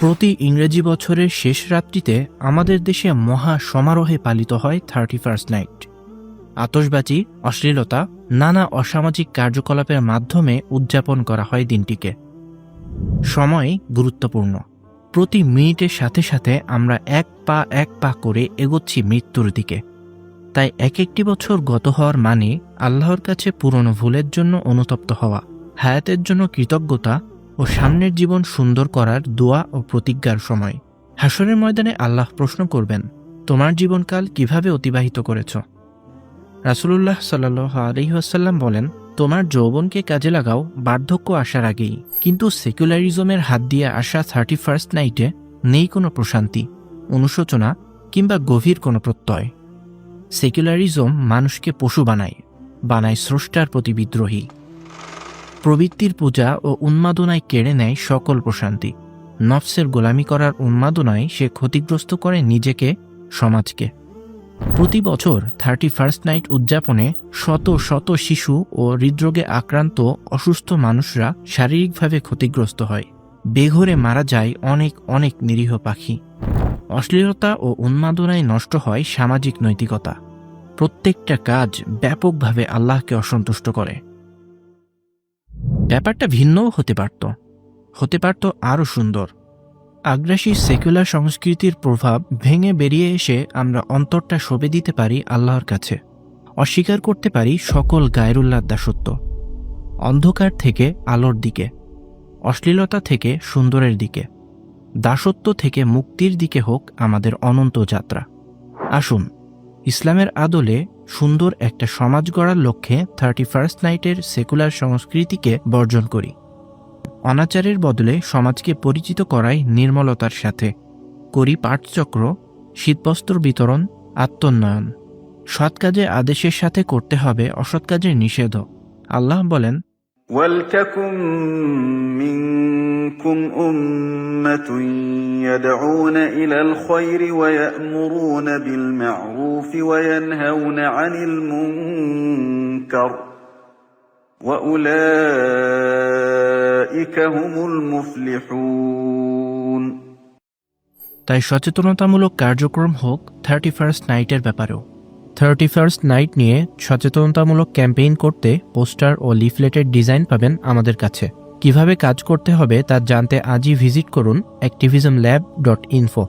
প্রতি ইংরেজি বছরের শেষ রাত্রিতে আমাদের দেশে মহা সমারোহে পালিত হয় থার্টি ফার্স্ট নাইট। আতসবাজি অশ্লীলতা, নানা অসামাজিক কার্যকলাপের মাধ্যমে উদযাপন করা হয় দিনটিকে। সময় গুরুত্বপূর্ণ। প্রতি মিনিটের সাথে সাথে আমরা এক পা এক পা করে এগোচ্ছি মৃত্যুর দিকে। তাই এক একটি বছর গত হওয়ার মানে আল্লাহর কাছে পুরনো ভুলের জন্য অনুতপ্ত হওয়া, হায়াতের জন্য কৃতজ্ঞতা ও সামনের জীবন সুন্দর করার দোয়া ও প্রতিজ্ঞার সময়। হাসরের ময়দানে আল্লাহ প্রশ্ন করবেন, তোমার জীবনকাল কীভাবে অতিবাহিত করেছ? রাসুলুল্লাহ সাল্লাহ আলহিহাসাল্লাম বলেন, তোমার যৌবনকে কাজে লাগাও বার্ধক্য আসার আগেই। কিন্তু সেকুলারিজমের হাত দিয়ে আসা থার্টি ফার্স্ট নাইটে নেই কোনো প্রশান্তি, অনুশোচনা কিংবা গভীর কোনো প্রত্যয়। সেকুলারিজম মানুষকে পশু বানায় বানায় স্রষ্টার প্রতি বিদ্রোহী। প্রবৃত্তির পূজা ও উন্মাদনায় কেড়ে নেয় সকল প্রশান্তি। নফসের গোলামি করার উন্মাদনায় সে ক্ষতিগ্রস্ত করে নিজেকে, সমাজকে। প্রতি বছর থার্টি ফার্স্ট নাইট উদযাপনে শত শত শিশু ও হৃদরোগে আক্রান্ত অসুস্থ মানুষরা শারীরিকভাবে ক্ষতিগ্রস্ত হয়। বেঘরে মারা যায় অনেক অনেক নিরীহ পাখি। অশ্লীলতা ও উন্মাদনায় নষ্ট হয় সামাজিক নৈতিকতা। প্রত্যেকটা কাজ ব্যাপকভাবে আল্লাহকে অসন্তুষ্ট করে। ব্যাপারটা ভিন্নও হতে পারত। হতে পারত আরও সুন্দর। আগ্রাসী সেকুলার সংস্কৃতির প্রভাব ভেঙে বেরিয়ে এসে আমরা অন্তরটা সবে দিতে পারি আল্লাহর কাছে। অস্বীকার করতে পারি সকল গায়রুল্লাহ দাসত্ব। অন্ধকার থেকে আলোর দিকে, অশ্লীলতা থেকে সুন্দরের দিকে, দাসত্ব থেকে মুক্তির দিকে হোক আমাদের অনন্ত যাত্রা। আসুন ইসলামের আদলে সুন্দর একটা সমাজ গড়ার লক্ষ্যে থার্টি ফার্স্ট নাইটের সেকুলার সংস্কৃতিকে বর্জন করি। অনাচারের বদলে সমাজকে পরিচিত করাই নির্মলতার সাথে। করি পাঠচক্র, শীতবস্ত্র বিতরণ, আত্মোন্নয়ন। সৎ কাজে আদেশের সাথে করতে হবে অসৎ কাজের নিষেধ আল্লাহ বলেন ولتكن منكم أمة يدعون إلى الخير ويأمرون بالمعروف وينهون عن المنكر وأولئك هم المفلحون তাই সচেতনতামূলক কার্যক্রম হোক থার্টি ফার্স্ট নাইটের ব্যাপারেও থার্টি ফার্স্ট নাইট নিয়ে সচেতনতামূলক ক্যাম্পেইন করতে পোস্টার ও লিফলেটের ডিজাইন পাবেন আমাদের কাছে। কীভাবে কাজ করতে হবে তা জানতে আজই ভিজিট করুন অ্যাক্টিভিজম ল্যাব ডট ইনফো